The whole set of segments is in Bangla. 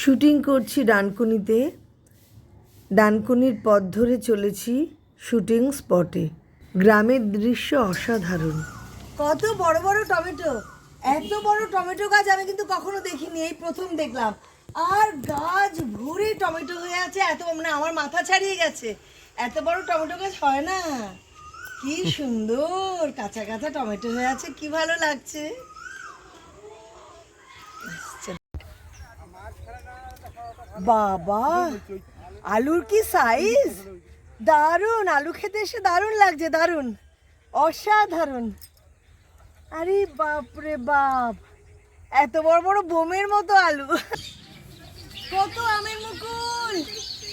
শুটিং করছি ডানকুনিতে। ডানকুনির পথ ধরে চলেছি শুটিং স্পটে। গ্রামের দৃশ্য অসাধারণ। কত বড় বড় টমেটো। এত বড় টমেটো গাছ আমি কিন্তু কখনো দেখিনি, এই প্রথম দেখলাম। আর গাছ ভরে টমেটো হয়ে আছে, এত মানে আমার মাথা ছাড়িয়ে গেছে। এত বড় টমেটো গাছ হয় না। কি সুন্দর, কাঁচা কাঁচা টমেটো হয়ে আছে, কি ভালো লাগছে। বাবা, আলুর কি সাইজ দারুণ, আলু খেতে এসে দারুণ লাগছে, দারুণ। অসাধারণ। আরে বাপ রে বাপ, এত বড় বড় বোমের মতো আলু। কত আমের মুকুল।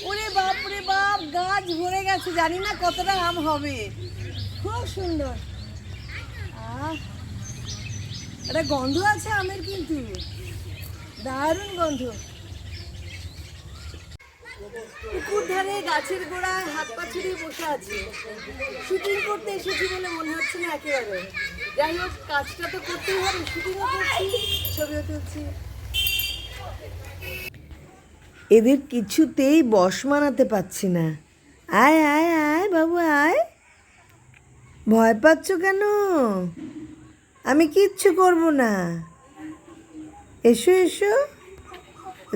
ওরে বাপ রে বাপ, গাছ ভরে গেছে, জানি না কতটা আম হবে। খুব সুন্দর। একটা গন্ধ আছে আমের কিন্তু। দারুণ গন্ধ। পুকুর ধারে গাছের গোড়ায় হাত পা বসে শুটিং করতে এসেছি বলে মনে হচ্ছে না একেবারে। যাই হোক, কাজটা তো করতেই হবে, শুটিংও করছি, ছবিও তুলছি। এদের কিছুতেই বশ মানাতে পারছি না। আয় আয় আয়, বাবু, আয়। ভয় পাচ্ছ কেন? আমি কিচ্ছু করব না। এসো এসো।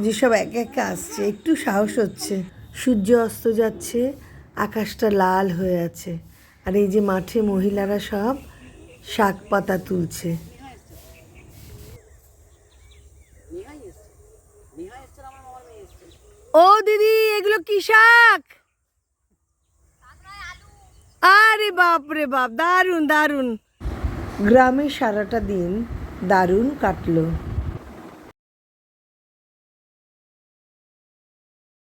যে সব এক এক আসছে, একটু সাহস হচ্ছে। সূর্য অস্ত যাচ্ছে, আকাশটা লাল হয়ে আছে। আর এই যে মাঠে মহিলারা সব শাক পাতা তুলছে। ও দিদি, এগুলো কি শাক? আরে বাপ রে বাপ, দারুণ দারুণ। গ্রামে সারাটা দিন দারুণ কাটলো।